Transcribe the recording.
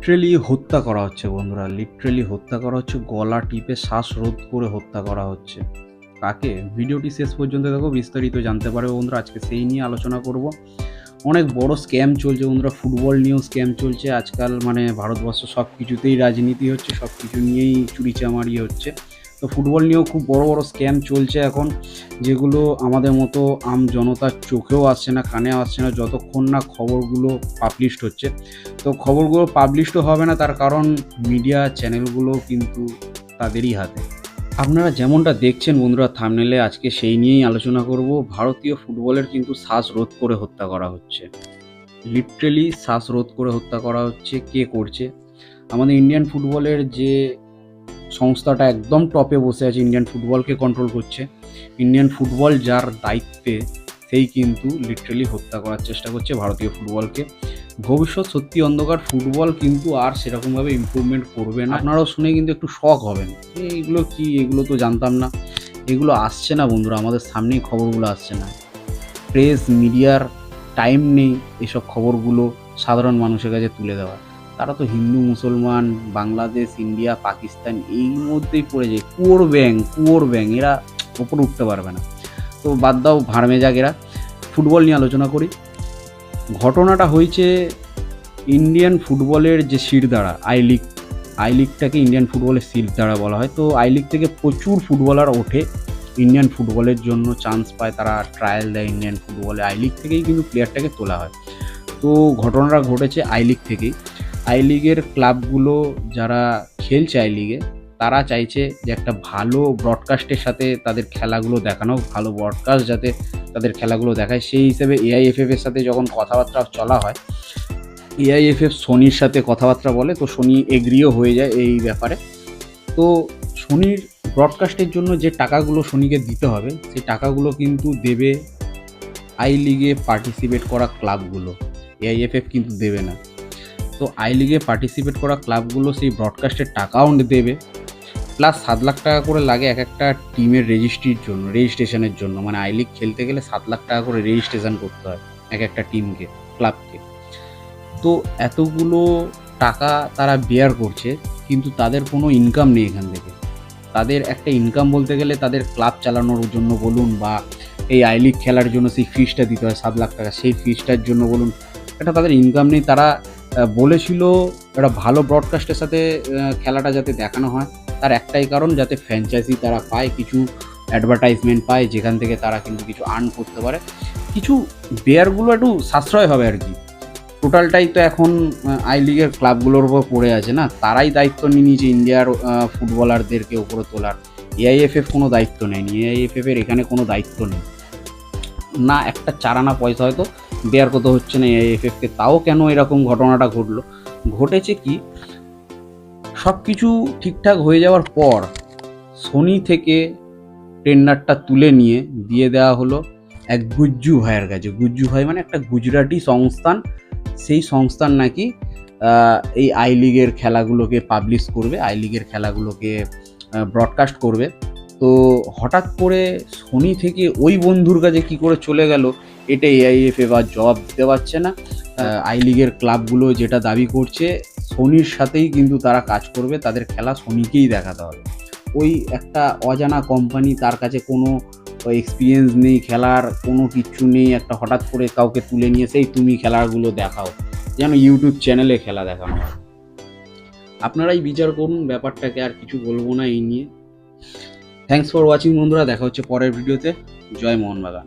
Literally হত্যা করা হচ্ছে, বন্ধুরা। লিটারেলি হত্যা করা হচ্ছে, গলা টিপে শ্বাসরোধ করে হত্যা করা হচ্ছে। কাকে ভিডিওটি শেষ পর্যন্ত দেখো, বিস্তারিত জানতে পারবে বন্ধুরা। আজকে সেই নিয়ে আলোচনা করব। অনেক বড় স্ক্যাম চলছে বন্ধুরা ফুটবল নিয়েও স্ক্যাম চলছে। আজকাল মানে ভারতবর্ষ সব কিছুতেই রাজনীতি হচ্ছে সব কিছু নিয়েই চুরিচামারি হচ্ছে। তো ফুটবল নিয়েও খুব বড় বড় স্ক্যাম চলছে এখন, যেগুলো আমাদের মতো আম জনতার চোখেও আসছে না, কানে আসছে না, যতক্ষণ না খবরগুলো পাবলিশড হচ্ছে। তো খবরগুলো পাবলিশড হবে না, তার কারণ মিডিয়া চ্যানেলগুলো কিন্তু তাদেরই হাতে। আপনারা যেমনটা দেখছেন বন্ধুরা থামনেলে আজকে সেই নিয়েই আলোচনা করব। ভারতীয় ফুটবলের কিন্তু শ্বাস রোধ করে হত্যা করা হচ্ছে। লিটারেলি শ্বাসরোধ করে হত্যা করা হচ্ছে, কে করছে? আমাদের ইন্ডিয়ান ফুটবলের যে সংস্থাটা একদম টপে বসে আছে ইন্ডিয়ান ফুটবলকে কন্ট্রোল করছে। ইন্ডিয়ান ফুটবল যার দায়িত্বে সেই কিন্তু লিটারেলি হত্যা করার চেষ্টা করছে ভারতীয় ফুটবলকে ভবিষ্যৎ সত্যি অন্ধকার ফুটবল কিন্তু আর সেরকমভাবে ইমপ্রুভমেন্ট করবে না। আপনারাও শুনে কিন্তু একটু শখ হবেন। এ, এগুলো কি? এগুলো তো জানতাম না। এগুলো আসছে না বন্ধুরা আমাদের সামনেই খবরগুলো আসছে না। প্রেস মিডিয়ার টাইম নেই এসব খবরগুলো সাধারণ মানুষের কাছে তুলে দেওয়া তারা তো হিন্দু, মুসলমান, বাংলাদেশ, ইন্ডিয়া, পাকিস্তান, এই মধ্যেই পড়ে যায়। কুয়োর ব্যাং কুয়োর ব্যাং, এরা ওপরে উঠতে পারবে না। তো বাদ দাও ভাড়মে যাক এরা। ফুটবল নিয়ে আলোচনা করি। ঘটনাটা হয়েছে ইন্ডিয়ান ফুটবলের যে শিরদাঁড়া, আই লিগ, আই লিগটাকে ইন্ডিয়ান ফুটবলের শিরদাঁড়া বলা হয়। তো আই লিগ থেকে প্রচুর ফুটবলার ওঠে। ইন্ডিয়ান ফুটবলের জন্য চান্স পায়, তারা ট্রায়াল দেয় ইন্ডিয়ান ফুটবলে। আই লিগ থেকেই কিন্তু প্লেয়ারটাকে তোলা হয়। তো ঘটনাটা ঘটেছে আই লিগ থেকেই। আই লিগের ক্লাবগুলো যারা খেলছে আই লিগে তারা চাইছে যে একটা ভালো ব্রডকাস্টের সাথে তাদের খেলাগুলো দেখানো, ভালো ব্রডকাস্ট যাতে তাদের খেলাগুলো দেখায়। সেই হিসেবে এআইএফএফ এর সাথে যখন কথাবার্তা চলা হয় এআইএফএফ সোনির সাথে কথাবার্তা বলে, তো সোনি এগ্রিও হয়ে যায় এই ব্যাপারে। তো সোনির ব্রডকাস্টের জন্য যে টাকাগুলো সোনিকে দিতে হবে, সেই টাকাগুলো কিন্তু দেবে আই লিগে পার্টিসিপেট করা ক্লাবগুলো এআইএফএফ কিন্তু দেবে না। তো আই লিগে পার্টিসিপেট করা ক্লাবগুলো সেই ব্রডকাস্টের টাকাও দেবে। প্লাস সাত লাখ টাকা করে লাগে এক একটা টিমের রেজিস্ট্রির জন্য রেজিস্ট্রেশনের জন্য। মানে আই লিগ খেলতে গেলে সাত লাখ টাকা করে রেজিস্ট্রেশন করতে হয় এক একটা টিমকে ক্লাবকে তো এতগুলো টাকা তারা বেয়ার করছে, কিন্তু তাদের কোনো ইনকাম নেই এখান থেকে। তাদের একটা ইনকাম বলতে গেলে তাদের ক্লাব চালানোর জন্য বলুন বা এই আই লিগ খেলার জন্য সেই ফিসটা দিতে হয়, সাত লাখ টাকা। সেই ফিসটার জন্য বলুন এটা তাদের ইনকাম নেই। তারা বলেছিল একটা ভালো ব্রডকাস্টের সাথে খেলাটা যাতে দেখানো হয়। তার একটাই কারণ, যাতে ফ্র্যাঞ্চাইজি তারা পায়, কিছু অ্যাডভার্টাইজমেন্ট পায়, যেখান থেকে তারা কিন্তু কিছু আর্ন করতে পারে। কিছু বেয়ারগুলো একটু সাশ্রয় হবে আর কি। টোটালটাই তো এখন আই লিগের ক্লাবগুলোর উপর পড়ে আছে না। তারাই দায়িত্ব নিয়ে নিয়েছে ইন্ডিয়ার ফুটবলারদেরকে উপরে তোলার। এআইএফএফ কোনো দায়িত্ব নেয়নি। এআইএফএফ এর এখানে কোনো দায়িত্ব নেই। না একটা চারানা পয়সা হয়তো বেয়ার কত হচ্ছে না এআইএফএফকে তাও কেন এরকম ঘটনাটা ঘটলো? ঘটেছে কি সব কিছু ঠিকঠাক হয়ে যাওয়ার পর সোনি থেকে টেন্ডারটা তুলে নিয়ে দিয়ে দেওয়া হলো এক গুজ্জু ভাইয়ের কাছে। গুজ্জু ভাই মানে একটা গুজরাটি সংস্থান। সেই সংস্থান নাকি এই আই লিগের খেলাগুলোকে পাবলিশ করবে আই লিগের খেলাগুলোকে ব্রডকাস্ট করবে। তো হঠাৎ করে সোনি থেকে ওই বন্ধুর কাছে কি করে চলে গেল, এটা এআইএফএ বা জবাব দিতে পারছে না। আই লিগের ক্লাবগুলো যেটা দাবি করছে সোনির সাথেই কিন্তু তারা কাজ করবে, তাদের খেলা সোনিকেই দেখাতে হবে। ওই একটা অজানা কোম্পানি তার কাছে কোনো এক্সপিরিয়েন্স নেই খেলার, কোনো কিচ্ছু নেই, একটা হঠাৎ করে কাউকে তুলে নিয়ে সেই তুমি খেলাগুলো দেখাও, যেন ইউটিউব চ্যানেলে খেলা দেখানো আপনারাই বিচার করুন, ব্যাপারটাকে আর কিছু বলব না এই নিয়ে। থ্যাংকস ফর ওয়াচিং বন্ধুরা। দেখা হচ্ছে পরের ভিডিওতে। জয় মোহনবাগান।